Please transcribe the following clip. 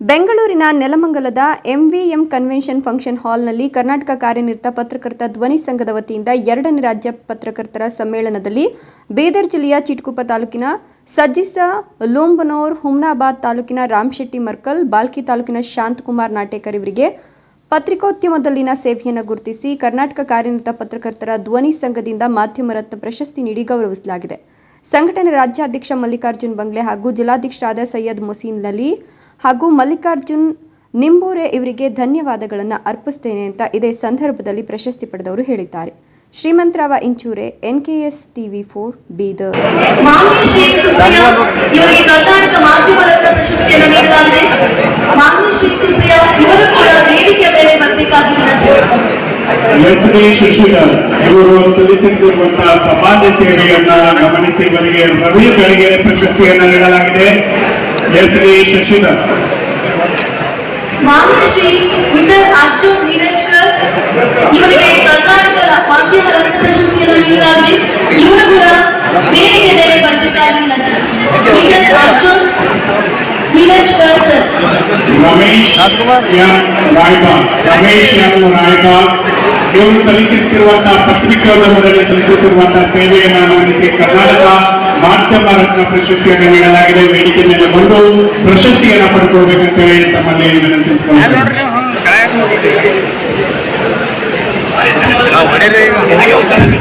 ಬೆಂಗಳೂರಿನ ನೆಲಮಂಗಲದ ಎಂವಿಎಂ convention function ಹಾಲ್ನಲ್ಲಿ ಕರ್ನಾಟಕ ಕಾರ್ಯನಿರತ ಪತ್ರಕರ್ತ ಧ್ವನಿ ಸಂಘದ ವತಿಯಿಂದ ಎರಡನೇ ರಾಜ್ಯ ಪತ್ರಕರ್ತರ ಸಮ್ಮೇಳನದಲ್ಲಿ ಬೀದರ್ ಜಿಲ್ಲೆಯ ಚಿಟ್ಕುಪ್ಪ ತಾಲೂಕಿನ ಸಜ್ಜಿಸ ಲೋಂಬನೋರ್ ಹುಮ್ನಾಬಾದ್ ತಾಲೂಕಿನ ರಾಮಶೆಟ್ಟಿ ಮರ್ಕಲ್, ಬಾಲ್ಕಿ ತಾಲೂಕಿನ ಶಾಂತಕುಮಾರ್ ನಾಟೇಕರ್ ಇವರಿಗೆ ಪತ್ರಿಕೋದ್ಯಮದಲ್ಲಿನ ಸೇವೆಯನ್ನು ಗುರುತಿಸಿ ಕರ್ನಾಟಕ ಕಾರ್ಯನಿರತ ಪತ್ರಕರ್ತರ ಧ್ವನಿ ಸಂಘದಿಂದ ಮಾಧ್ಯಮ ರತ್ನ ಪ್ರಶಸ್ತಿ ನೀಡಿ ಗೌರವಿಸಲಾಗಿದೆ. ಸಂಘಟನೆ ರಾಜ್ಯಾಧ್ಯಕ್ಷ ಮಲ್ಲಿಕಾರ್ಜುನ್ ಬಂಗ್ಲೆ ಹಾಗೂ ಜಿಲ್ಲಾಧ್ಯಕ್ಷರಾದ ಸೈಯದ್ ಮುಸೀನ್ ನಲಿ ಹಾಗೂ ಮಲ್ಲಿಕಾರ್ಜುನ್ ನಿಂಬೂರೆ ಇವರಿಗೆ ಧನ್ಯವಾದಗಳನ್ನು ಅರ್ಪಿಸ್ತೇನೆ ಅಂತ ಇದೇ ಸಂದರ್ಭದಲ್ಲಿ ಪ್ರಶಸ್ತಿ ಪಡೆದವರು ಹೇಳಿದ್ದಾರೆ. Shrimantrao Inchure N K S TV four Bidar ಮಾನ್ಯ ಶ್ರೀ ಸುಪ್ರಿಯಾ ಇವರಿಗೆ ಕರ್ನಾಟಕ ಮಾಧ್ಯಮ ರತ್ನ ಪ್ರಶಸ್ತಿಯನ್ನು ನೀಡಲಾಗಿದೆ. ಮಾನ್ಯ ಶ್ರೀ ಸುಪ್ರಿಯಾ ಇವರು ಕೂಡ ವೇದಿಕೆಯ ಮೇಲೆ ಬರಬೇಕಾಗಿ ಇವರು ಸಲ್ಲಿಸುತ್ತಿರುವಂತಹ ಸಮಾಜ ಸೇವೆಯನ್ನ ಗಮನಿಸಿ ಇವರಿಗೆ ರವಿ ಬೆಳಗೆರೆ ಪ್ರಶಸ್ತಿಯನ್ನ ನೀಡಲಾಗಿದೆ. ಎಸ್ ಡಿ ಶಶಿಧರ್ ಮಾನ್ಯ ಶ್ರೀ ವಿಠಲ್ ಅರ್ಜುನ್ ನೀರಜ್ಕರ್ ಇವರಿಗೆ ಕರ್ನಾಟಕ ಮಾಧ್ಯಮ ರತ್ನ ಪ್ರಶಸ್ತಿಯನ್ನು ನೀಡಲಾಗಿದೆ. ಇವರು ಕೂಡ ವೇದಿಕೆ ಬೇರೆ ಬಂದಿದ್ದಾರೆ Vithal Arjun Neerajkar sir. Ramesh M Raipal Ramesh M Raipal ಇವರು ಸಲ್ಲಿಸುತ್ತಿರುವಂತಹ ಪತ್ರಿಕೋದ್ಯಮದಲ್ಲಿ ಸಲ್ಲಿಸುತ್ತಿರುವಂತಹ ಸೇವೆಯನ್ನು ಗಮನಿಸಿ ಕರ್ನಾಟಕ ರತ್ನ ಪ್ರಶಸ್ತಿಯನ್ನು ನೀಡಲಾಗಿದೆ. ವೇದಿಕೆ ಮೇಲೆ ಬಂದು ಪ್ರಶಸ್ತಿಯನ್ನು ಪಡ್ಕೊಳ್ಬೇಕಂತ ಹೇಳಿ ತಮ್ಮಲ್ಲಿ ಹೊಡೆರಿ